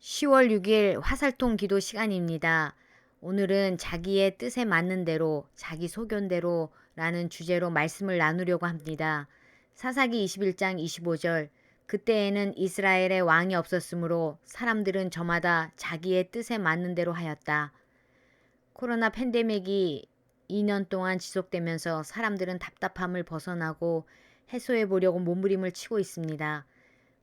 10월 6일 화살통 기도 시간입니다. 오늘은 자기의 뜻에 맞는 대로, 자기 소견대로 라는 주제로 말씀을 나누려고 합니다. 사사기 21장 25절 그때에는 이스라엘의 왕이 없었으므로 사람들은 저마다 자기의 뜻에 맞는 대로 하였다. 코로나 팬데믹이 2년 동안 지속되면서 사람들은 답답함을 벗어나고 해소해 보려고 몸부림을 치고 있습니다.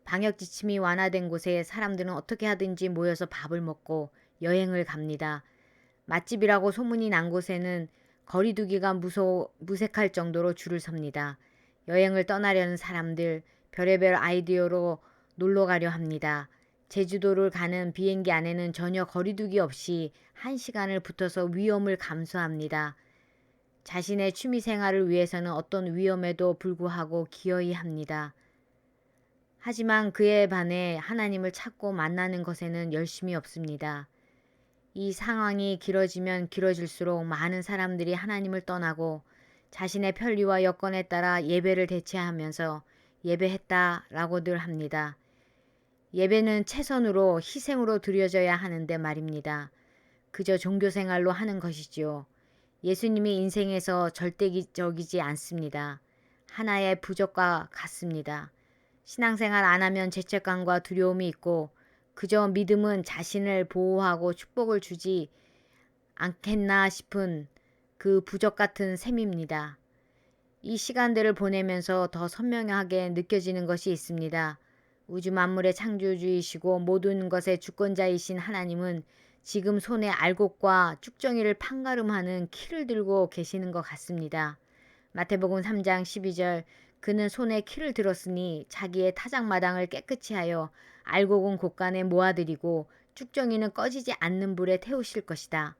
방역 지침이 완화된 곳에 사람들은 어떻게 하든지 모여서 밥을 먹고 여행을 갑니다. 맛집이라고 소문이 난 곳에는 거리두기가 무소, 무색할 정도로 줄을 섭니다. 여행을 떠나려는 사람들, 별의별 아이디어로 놀러 가려 합니다. 제주도를 가는 비행기 안에는 전혀 거리두기 없이 한 시간을 붙어서 위험을 감수합니다. 자신의 취미 생활을 위해서는 어떤 위험에도 불구하고 기어이 합니다. 하지만 그에 반해 하나님을 찾고 만나는 것에는 열심이 없습니다. 이 상황이 길어지면 길어질수록 많은 사람들이 하나님을 떠나고 자신의 편리와 여건에 따라 예배를 대체하면서 예배했다라고들 합니다. 예배는 최선으로 희생으로 드려져야 하는데 말입니다. 그저 종교 생활로 하는 것이지요. 예수님이 인생에서 절대적이지 않습니다. 하나의 부적과 같습니다. 신앙생활 안 하면 죄책감과 두려움이 있고 그저 믿음은 자신을 보호하고 축복을 주지 않겠나 싶은 그 부적 같은 셈입니다. 이 시간들을 보내면서 더 선명하게 느껴지는 것이 있습니다. 우주 만물의 창조주이시고 모든 것의 주권자이신 하나님은 지금 손에 알곡과 쭉정이를 판가름하는 키를 들고 계시는 것 같습니다. 마태복음 3장 12절 그는 손에 키를 들었으니 자기의 타작마당을 깨끗이 하여 알곡은 곳간에 모아들이고 쭉정이는 꺼지지 않는 불에 태우실 것이다.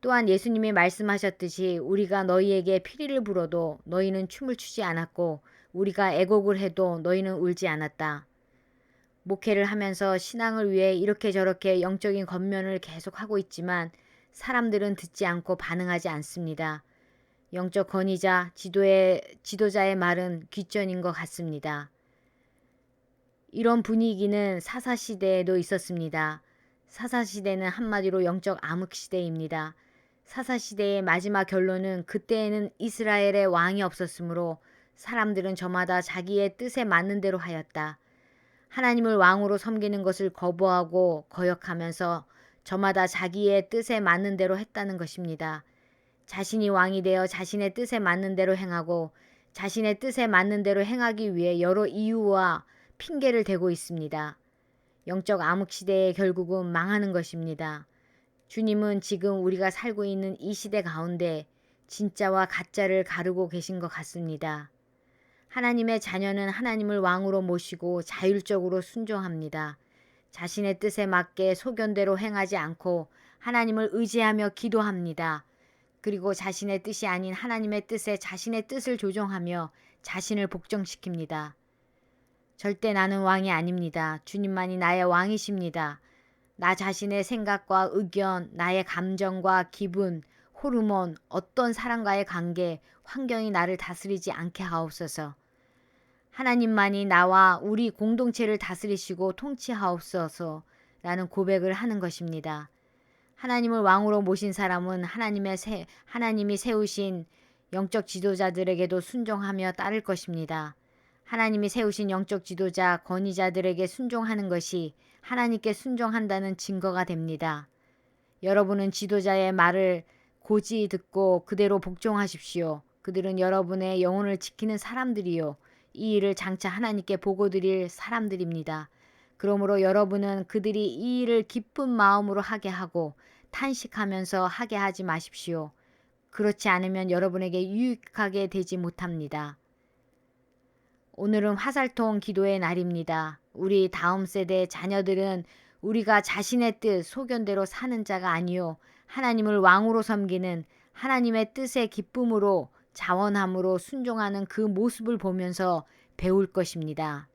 또한 예수님이 말씀하셨듯이 우리가 너희에게 피리를 불어도 너희는 춤을 추지 않았고 우리가 애곡을 해도 너희는 울지 않았다. 목회를 하면서 신앙을 위해 이렇게 저렇게 영적인 겉면을 계속하고 있지만 사람들은 듣지 않고 반응하지 않습니다. 영적 권위자, 지도의, 지도자의 말은 귀전인 것 같습니다. 이런 분위기는 사사시대에도 있었습니다. 사사시대는 한마디로 영적 암흑시대입니다. 사사시대의 마지막 결론은 그때에는 이스라엘의 왕이 없었으므로 사람들은 저마다 자기의 뜻에 맞는 대로 하였다. 하나님을 왕으로 섬기는 것을 거부하고 거역하면서 저마다 자기의 뜻에 맞는 대로 했다는 것입니다. 자신이 왕이 되어 자신의 뜻에 맞는 대로 행하고 자신의 뜻에 맞는 대로 행하기 위해 여러 이유와 핑계를 대고 있습니다. 영적 암흑 시대의 결국은 망하는 것입니다. 주님은 지금 우리가 살고 있는 이 시대 가운데 진짜와 가짜를 가르고 계신 것 같습니다. 하나님의 자녀는 하나님을 왕으로 모시고 자율적으로 순종합니다. 자신의 뜻에 맞게 소견대로 행하지 않고 하나님을 의지하며 기도합니다. 그리고 자신의 뜻이 아닌 하나님의 뜻에 자신의 뜻을 조정하며 자신을 복종시킵니다. 절대 나는 왕이 아닙니다. 주님만이 나의 왕이십니다. 나 자신의 생각과 의견, 나의 감정과 기분, 호르몬, 어떤 사람과의 관계, 환경이 나를 다스리지 않게 하옵소서. 하나님만이 나와 우리 공동체를 다스리시고 통치하옵소서 라는 고백을 하는 것입니다. 하나님을 왕으로 모신 사람은 하나님의 세, 하나님이 세우신 영적 지도자들에게도 순종하며 따를 것입니다. 하나님이 세우신 영적 지도자, 권위자들에게 순종하는 것이 하나님께 순종한다는 증거가 됩니다. 여러분은 지도자의 말을 고지 듣고 그대로 복종하십시오. 그들은 여러분의 영혼을 지키는 사람들이요. 이 일을 장차 하나님께 보고 드릴 사람들입니다. 그러므로 여러분은 그들이 이 일을 기쁜 마음으로 하게 하고 탄식하면서 하게 하지 마십시오. 그렇지 않으면 여러분에게 유익하게 되지 못합니다. 오늘은 화살통 기도의 날입니다. 우리 다음 세대 자녀들은 우리가 자신의 뜻, 소견대로 사는 자가 아니요. 하나님을 왕으로 섬기는 하나님의 뜻의 기쁨으로 자원함으로 순종하는 그 모습을 보면서 배울 것입니다.